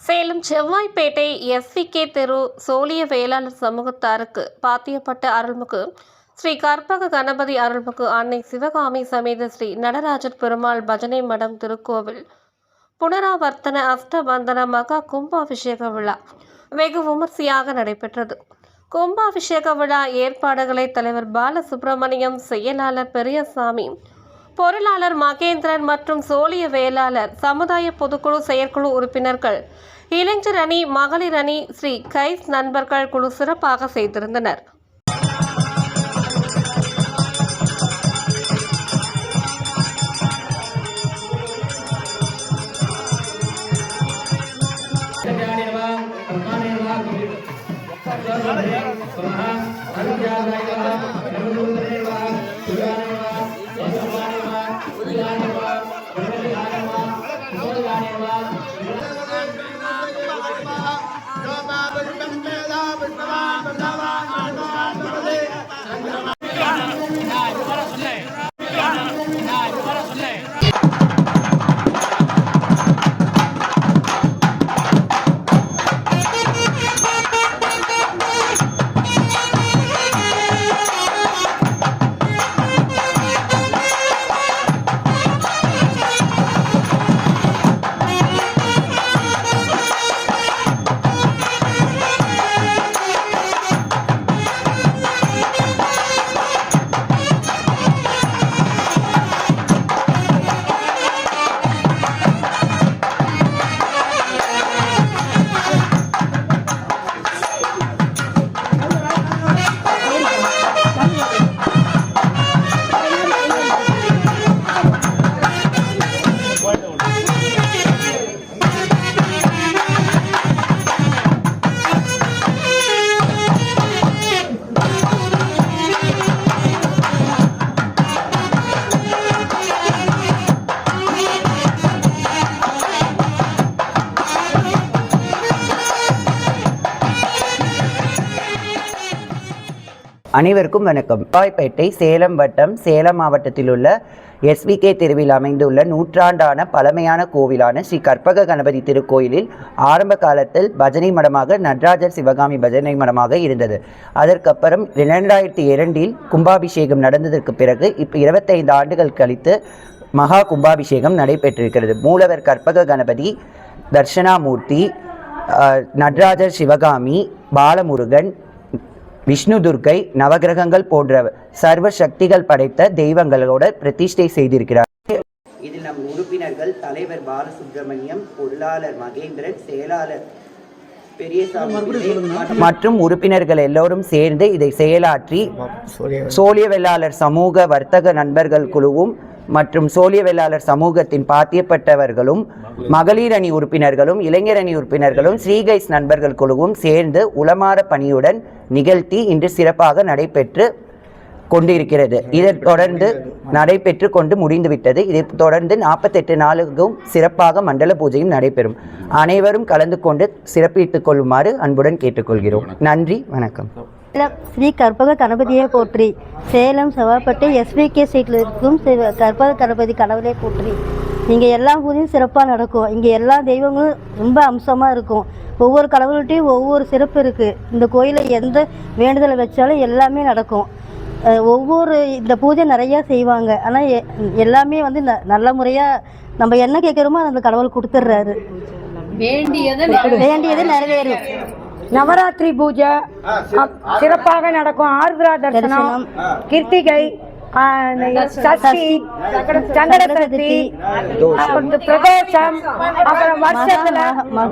Salem Sevvapet SVK தெரு சோழிய வேளாளர் சமூகத்தாருக்கு பாத்தியப்பட்ட அருள்மிகு ஸ்ரீ கற்பக கணபதி அருள்மிகு அன்னை சிவகாமி சமேத ஸ்ரீ நடராஜர் பெருமாள் பஜனை மடம் திருக்கோவில். புனராவர்த்தன அஷ்டபந்தன மகா கும்பாபிஷேக விழா வெகு விமர்சையாக நடைபெற்றது. கும்பாபிஷேக விழா ஏற்பாடுகளை தலைவர் பாலசுப்ரமணியம் செயலாளர் பெரியசாமி பொருளாளர் மகேந்திரன் மற்றும் சோழிய வேளாளர் சமுதாய பொதுக்குழு செயற்குழு உறுப்பினர்கள் இளைஞர் அணி மகளிர் அணி ஸ்ரீ கைஸ் நண்பர்கள் குழு சிறப்பாக செய்திருந்தனர். அனைவருக்கும் வணக்கம். பாய்பேட்டை சேலம் வட்டம் சேலம் மாவட்டத்தில் உள்ள எஸ்விகே தெருவில் அமைந்துள்ள நூற்றாண்டான பழமையான கோவிலான ஸ்ரீ கற்பக கணபதி திருக்கோயிலில் ஆரம்ப காலத்தில் பஜனை மடமாக நடராஜர் சிவகாமி பஜனை மடமாக இருந்தது. அதற்கப்புறம் இரண்டாயிரத்தி இரண்டில் கும்பாபிஷேகம் நடந்ததற்கு பிறகு இப்போ இருபத்தைந்து ஆண்டுகள் கழித்து மகா கும்பாபிஷேகம் நடைபெற்றிருக்கிறது. மூலவர் கற்பக கணபதி தர்ஷனாமூர்த்தி நடராஜர் சிவகாமி பாலமுருகன் விஷ்ணு துர்க்கை நவகிரகங்கள் போன்ற சர்வ சக்திகள் படைத்த தெய்வங்களோட பிரதிஷ்டை செய்திருக்கிறார். இதில் நம் உறுப்பினர்கள் தலைவர் பாலசுப்ரமணியம் பொருளாளர் மகேந்திரன் செயலாளர் பெரியசாமி மற்றும் உறுப்பினர்கள் எல்லோரும் சேர்ந்து இதை செயலாற்றி சோழிய வெள்ளாளர் சமூக வர்த்தக நண்பர்கள் குழுவும் மற்றும் சோழிய சமூகத்தின் பாத்தியப்பட்டவர்களும் மகளிர் அணி உறுப்பினர்களும் இளைஞர் அணி உறுப்பினர்களும் ஸ்ரீகைஸ் நண்பர்கள் குழுவும் சேர்ந்து உளமாற பணியுடன் நிகழ்த்தி இன்று சிறப்பாக நடைபெற்று கொண்டிருக்கிறது. இதைத் தொடர்ந்து நடைபெற்று கொண்டு முடிந்துவிட்டது. இதைத் தொடர்ந்து நாற்பத்தெட்டு நாளுக்கும் சிறப்பாக மண்டல பூஜையும் நடைபெறும். அனைவரும் கலந்து கொண்டு சிறப்பித்துக் கொள்ளுமாறு அன்புடன் கேட்டுக்கொள்கிறோம். நன்றி வணக்கம். ஸ்ரீ கற்பக கணபதியே போற்றி. சேலம் செவ்வாப்பட்டு எஸ்விகே ஸ்ட்ரீட்டில் இருக்கும் கற்பக கணபதி கடவுளே போற்றி. இங்கே எல்லா பூஜையும் சிறப்பாக நடக்கும். இங்கே எல்லா தெய்வங்களும் ரொம்ப அம்சமாக இருக்கும். ஒவ்வொரு கடவுள்கிட்டையும் ஒவ்வொரு சிறப்பு இருக்குது இந்த கோயிலில் எந்த வேண்டுதலை வச்சாலும் எல்லாமே நடக்கும். ஒவ்வொரு இந்த பூஜை நிறையா செய்வாங்க. ஆனால் எல்லாமே வந்து ந நல்ல முறையாக நம்ம என்ன கேட்குறோமோ அந்த கடவுள் கொடுத்துட்றாரு. வேண்டியது நிறைவேறும். நவராத்திரி பூஜை அப்- சிறப்பாக நடக்கும் ஆருத்ரா தரிசனம் கிருத்திகை சஷ்டி சங்கட சதுர்த்தி அப்புறம் இந்த பிரதோஷம் அப்புறம் வருஷத்துல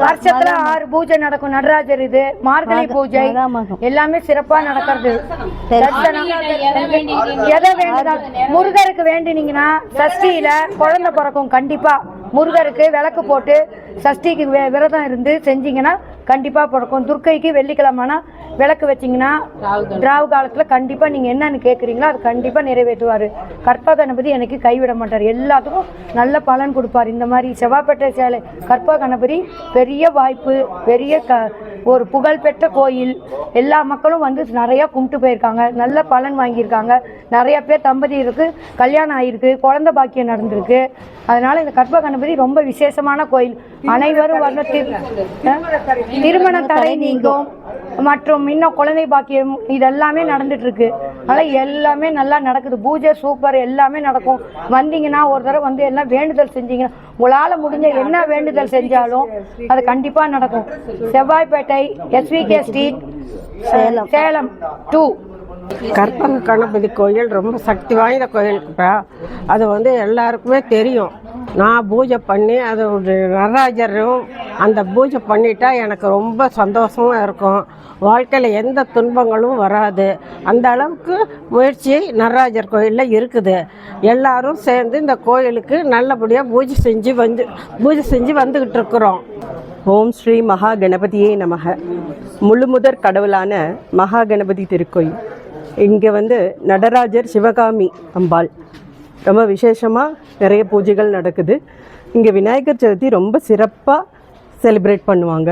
வருஷத்துல ஆறு பூஜை நடக்கும் நடராஜர் இது மார்கழி பூஜை. எல்லாமே சிறப்பா நடக்கிறது. தரிசனம். எதை வேண்டுதல்? முருகருக்கு வேண்டினீங்கன்னா சஷ்டியில குழந்தை பிறக்கும் கண்டிப்பா. முருகருக்கு விளக்கு போட்டு சஷ்டிக்கு வி- விரதம் இருந்து செஞ்சீங்கன்னா கண்டிப்பாக பிறக்கும். துர்க்கைக்கு வெள்ளிக்கிழமைனா விளக்கு வச்சிங்கன்னா ராவு காலத்தில் கண்டிப்பாக நீங்கள் என்னன்னு கேட்குறீங்களோ அது கண்டிப்பாக நிறைவேற்றுவார். கற்ப கணபதி எனக்கு கைவிட மாட்டார். எல்லாத்துக்கும் நல்ல பலன் கொடுப்பார். இந்த மாதிரி செவ்வாப்பேட்டை சேலை கற்ப கணபதி பெரிய வாய்ப்பு பெரிய க ஒரு புகழ்பெற்ற கோயில். எல்லா மக்களும் வந்து நிறைய கும்பிட்டு போயிருக்காங்க. நல்ல பலன் வாங்கியிருக்காங்க. நிறைய பேர் தம்பதியருக்கு கல்யாணம் ஆகிருக்கு குழந்தை பாக்கியம் நடந்திருக்கு. அதனால இந்த கற்ப கணபதி ரொம்ப விசேஷமான கோயில். அனைவரும் வர்ண திருமண தடை நீங்கும். மற்றும் இன்னும் குழந்தை பாக்கியம் இதெல்லாமே நடந்துட்டு இருக்கு அதனால எல்லாமே நல்லா நடக்குது. பூஜை சூப்பர் எல்லாமே நடக்கும். வந்தீங்கன்னா ஒரு தடவை வந்து எல்லாம் வேண்டுதல் செஞ்சீங்கன்னா உங்களால முடிஞ்ச என்ன வேண்டுதல் செஞ்சாலும் அது கண்டிப்பா நடக்கும். Sevvaipettai SVK street Salem. Salem two. Karpaga Ganapathi கோயில் ரொம்ப சக்தி வாய்ந்த கோயில்ப்பா அது வந்து எல்லாருக்குமே தெரியும். நான் பூஜை பண்ணி அது ஒரு நடராஜரும் அந்த பூஜை பண்ணிட்டா எனக்கு ரொம்ப சந்தோஷமா இருக்கும். வாழ்க்கையில் எந்த துன்பங்களும் வராது. அந்த அளவுக்கு முயற்சி நடராஜர் கோயிலில் இருக்குது. எல்லாரும் சேர்ந்து இந்த கோயிலுக்கு நல்லபடியாக பூஜை செஞ்சு வந்து பூஜை செஞ்சு வந்துக்கிட்டு இருக்கிறோம். ஓம் ஸ்ரீ மகா கணபதியே நமக முழுமுதற் கடவுளான மகா கணபதி திருக்கோயில். இங்கே வந்து நடராஜர் சிவகாமி அம்பாள். ரொம்ப விசேஷமாக நிறைய பூஜைகள் நடக்குது. இங்கே விநாயகர் சதுர்த்தி ரொம்ப சிறப்பாக செலிப்ரேட் பண்ணுவாங்க.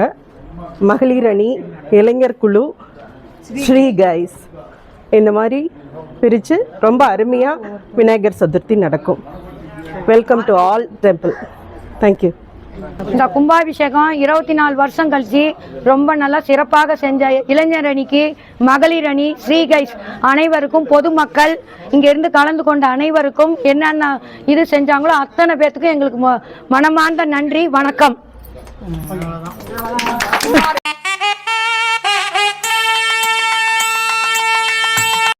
மகளிர் அணி இளைஞர் குழு ஸ்ரீ கைஸ் இந்த மாதிரி பிரித்து ரொம்ப அருமையாக விநாயகர் சதுர்த்தி நடக்கும். Welcome to all temple thank you இந்த கும்பாபிஷேகம் இருபத்தி நாலு வருஷம் கழிச்சு ரொம்ப நல்லா சிறப்பாக செஞ்ச இளைஞர் அணிக்கு மகளிர் அணி ஸ்ரீகைஸ் அனைவருக்கும் பொதுமக்கள் இங்கேருந்து கலந்து கொண்ட அனைவருக்கும் என்னென்ன இது செஞ்சாங்களோ அத்தனை பேர்த்துக்கும் எங்களுக்கு ம- மனமார்ந்த நன்றி வணக்கம். 嗯，好了，